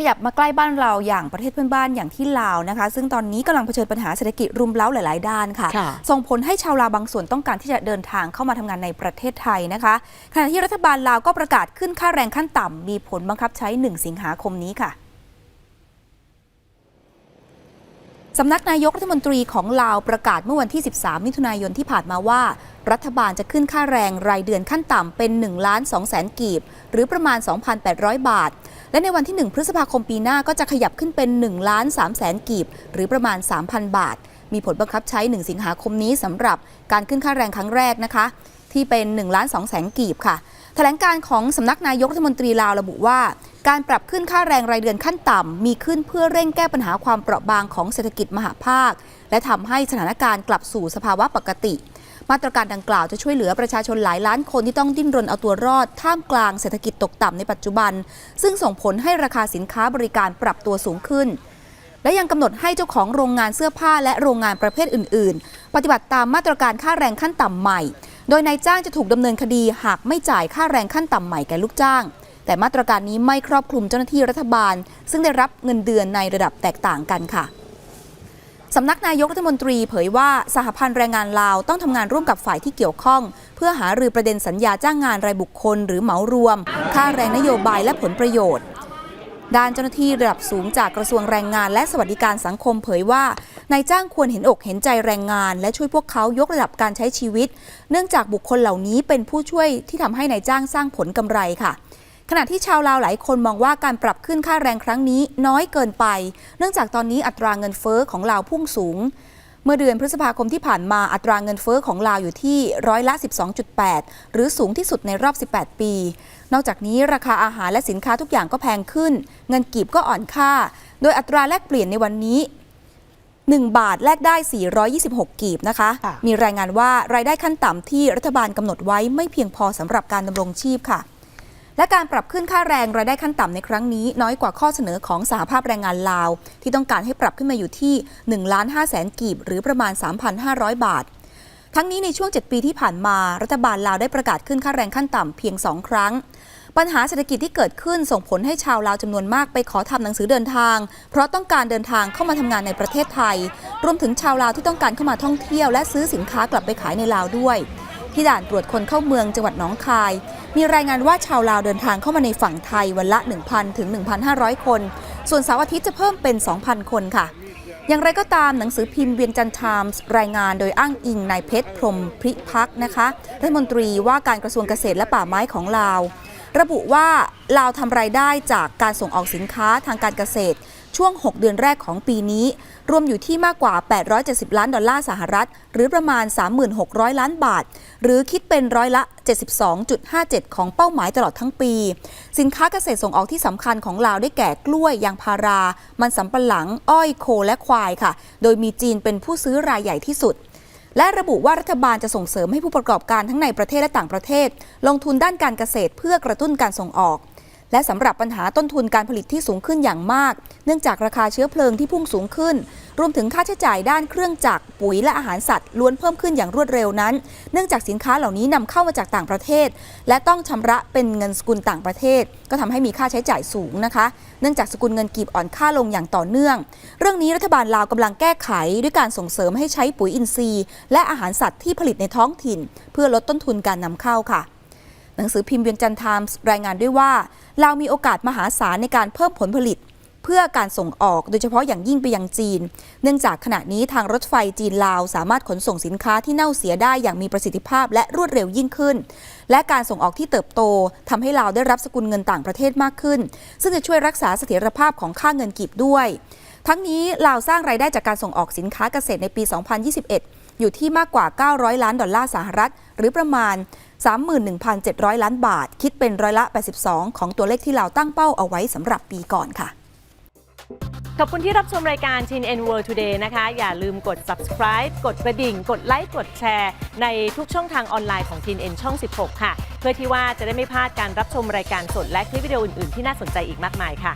ขยับมาใกล้บ้านเราอย่างประเทศเพื่อนบ้านอย่างที่ลาวนะคะ ซึ่งตอนนี้กำลังเผชิญปัญหาเศรษฐกิจรุมเร้าหลาย ๆ ด้านค่ะค่ะ ส่งผลให้ชาวลาวบางส่วนต้องการที่จะเดินทางเข้ามาทำงานในประเทศไทยนะคะขณะที่รัฐบาลลาวก็ประกาศขึ้นค่าแรงขั้นต่ำมีผลบังคับใช้ 1 สิงหาคมนี้ค่ะ สำนักนายกรัฐมนตรีของลาวประกาศเมื่อวันที่ 13 มิถุนายนที่ผ่านมาว่า รัฐบาลจะขึ้นค่าแรงรายเดือนขั้นต่ำเป็น1ล้าน2แสนกีบ หรือประมาณ 2,800 บาท และในวันที่ 1 พฤษภาคมปีหน้าก็จะขยับขึ้นเป็น1ล้าน3แสนกีบ หรือประมาณ 3,000 บาท มีผลบังคับใช้ 1 สิงหาคมนี้สำหรับการขึ้นค่าแรงครั้งแรกนะคะ ที่เป็น1ล้าน2แสนกีบค่ะ แถลงการของสำนักนายกรัฐมนตรีลาวระบุว่า การปรับขึ้นค่าแรงรายเดือนขั้นต่ำ มีขึ้นเพื่อเร่งแก้ปัญหาความเปราะบางของเศรษฐกิจมหาภาค และทำให้สถานการณ์กลับสู่สภาวะปกติ มาตรการดังกล่าวจะช่วยเหลือประชาชนหลายล้านคนที่ต้องดิ้นรนเอาตัวรอด ท่ามกลางเศรษฐกิจตกต่ำในปัจจุบัน ซึ่งส่งผลให้ราคาสินค้าบริการปรับตัวสูงขึ้นและยังกำหนดให้เจ้าของโรงงานเสื้อผ้าและโรงงานประเภทอื่น ๆ ปฏิบัติตามมาตรการค่าแรงขั้นต่ำใหม่ โดยนายจ้างจะถูกดำเนินคดีหากไม่จ่ายค่าแรงขั้นต่ำใหม่แก่ลูกจ้าง แต่มาตรการนี้ไม่ครอบคลุมเจ้าหน้าที่รัฐบาล ซึ่งได้รับเงินเดือนในระดับแตกต่างกันค่ะสำนักนายกรัฐมนตรีเผยว่าสหพันธ์แรงงานลาวต้องทำงานร่วมกับฝ่ายที่เกี่ยวข้อง เพื่อหารือประเด็นสัญญาจ้างงานรายบุคคลหรือเหมารวม ค่าแรงนโยบายและผลประโยชน์ ด้านเจ้าหน้าที่ระดับสูงจากกระทรวงแรงงาน และสวัสดิการสังคมเผยว่านายจ้างควรเห็นอกเห็นใจแรงงาน และช่วยพวกเขายกระดับการใช้ชีวิต เนื่องจากบุคคลเหล่านี้เป็นผู้ช่วยที่ทำให้นายจ้างสร้างผลกำไรค่ะ ขณะที่ชาวลาวหลายคนมองว่าการปรับขึ้นค่าแรงครั้งนี้น้อยเกินไป เนื่องจากตอนนี้อัตราเงินเฟ้อของลาวพุ่งสูง เมื่อเดือนพฤษภาคมที่ผ่านมาอัตราเงินเฟ้อของลาวอยู่ที่ร้อยละ 12.8 หรือสูงที่สุดในรอบ 18 ปี นอกจากนี้ราคาอาหารและสินค้าทุกอย่างก็แพงขึ้น เงินกีบก็อ่อนค่า โดยอัตราแลกเปลี่ยนในวันนี้ 1 บาทแลกได้ 426 กีบนะคะค่ะมีรายงานว่ารายได้ขั้นต่ำที่รัฐบาลกำหนดไว้ไม่เพียงพอสำหรับการดำรงชีพค่ะ และการปรับขึ้นค่าแรงรายได้ขั้นต่ำในครั้งนี้ น้อยกว่าข้อเสนอของสหภาพแรงงานลาว ที่ต้องการให้ปรับขึ้นมาอยู่ที่1ล้าน5แสนกีบ หรือประมาณ 3,500 บาท ทั้งนี้ในช่วง 7 ปีที่ผ่านมารัฐบาลลาวได้ประกาศขึ้นค่าแรงขั้นต่ำเพียง 2 ครั้ง ปัญหาเศรษฐกิจที่เกิดขึ้นส่งผลให้ชาวลาวจำนวนมากไปขอทำหนังสือเดินทาง เพราะต้องการเดินทางเข้ามาทำงานในประเทศไทย รวมถึงชาวลาวที่ต้องการเข้ามาท่องเที่ยว และซื้อสินค้ากลับไปขายในลาวด้วยที่ด่านตรวจคนเข้าเมืองจังหวัดหนองคาย มีรายงานว่าชาวลาวเดินทางเข้ามาในฝั่งไทยวันละ 1,000 ถึง 1,500 คน ส่วนเสาร์อาทิตย์จะเพิ่มเป็น 2,000 คนค่ะ อย่างไรก็ตามหนังสือพิมพ์เวียงจันทร์ไทมส์รายงานโดยอ้างอิงนายเพชรพรมพริพักนะคะรัฐมนตรีว่าการกระทรวงเกษตรและป่าไม้ของลาว ระบุว่าลาวทำรายได้จากการส่งออกสินค้าทางการเกษตร ช่วง 6 เดือนแรกของปีนี้ รวมอยู่ที่มากกว่า 870 ล้านดอลลาร์สหรัฐ หรือประมาณ 3,600 ล้านบาท หรือคิดเป็นร้อยละ 72.57 ของเป้าหมายตลอดทั้งปี สินค้าเกษตรส่งออกที่สำคัญของลาวได้แก่กล้วยยางพารา มันสำปะหลัง อ้อยโคและควายค่ะ โดยมีจีนเป็นผู้ซื้อรายใหญ่ที่สุดและระบุว่ารัฐบาลจะส่งเสริมให้ผู้ประกอบการทั้งในประเทศและต่างประเทศ ลงทุนด้านการเกษตรเพื่อกระตุ้นการส่งออก และสำหรับปัญหาต้นทุนการผลิตที่สูงขึ้นอย่างมาก เนื่องจากราคาเชื้อเพลิงที่พุ่งสูงขึ้น รวมถึงค่าใช้จ่ายด้านเครื่องจักรปุ๋ยและอาหารสัตว์ล้วนเพิ่มขึ้นอย่างรวดเร็วนั้น เนื่องจากสินค้าเหล่านี้นำเข้ามาจากต่างประเทศ และต้องชำระเป็นเงินสกุลต่างประเทศ ก็ทำให้มีค่าใช้จ่ายสูงนะคะ เนื่องจากสกุลเงินกีบอ่อนค่าลงอย่างต่อเนื่อง เรื่องนี้รัฐบาลลาวกำลังแก้ไขด้วยการส่งเสริมให้ใช้ปุ๋ยอินทรีย์ และอาหารสัตว์ที่ผลิตในท้องถิ่น เพื่อลดต้นทุนการนำเข้าค่ะ หนังสือพิมพ์เวียงจันทร์ไทมส์รายงานด้วยว่าลาวมีโอกาสมหาศาลในการเพิ่มผลผลิต เพื่อการส่งออกโดยเฉพาะอย่างยิ่งไปยังจีน เนื่องจากขณะนี้ทางรถไฟจีนลาวสามารถขนส่งสินค้าที่เน่าเสียได้อย่างมีประสิทธิภาพและรวดเร็วยิ่งขึ้น และการส่งออกที่เติบโตทำให้ลาวได้รับสกุลเงินต่างประเทศมากขึ้น ซึ่งจะช่วยรักษาเสถียรภาพของค่าเงินกีบด้วย ทั้งนี้ลาวสร้างรายได้จากการส่งออกสินค้าเกษตรในปี 2021 อยู่ที่มากกว่า 900 ล้านดอลลาร์สหรัฐ หรือประมาณ 31,700 ล้านบาท คิดเป็นร้อยละ 82 ของตัวเลขที่ลาตั้งเป้าเอาไว้สำหรับปีก่อนค่ะ ขอบคุณที่รับชมรายการ Chin N World Today นะคะ อย่าลืมกด subscribe กดกระดิ่ง กดไลค์ กดแชร์ ในทุกช่องทางออนไลน์ของ Chin N ช่อง 16 ค่ะ เพื่อที่ว่าจะได้ไม่พลาดการรับชมรายการสดและคลิปวิดีโออื่นๆ ที่น่าสนใจอีกมากมายค่ะ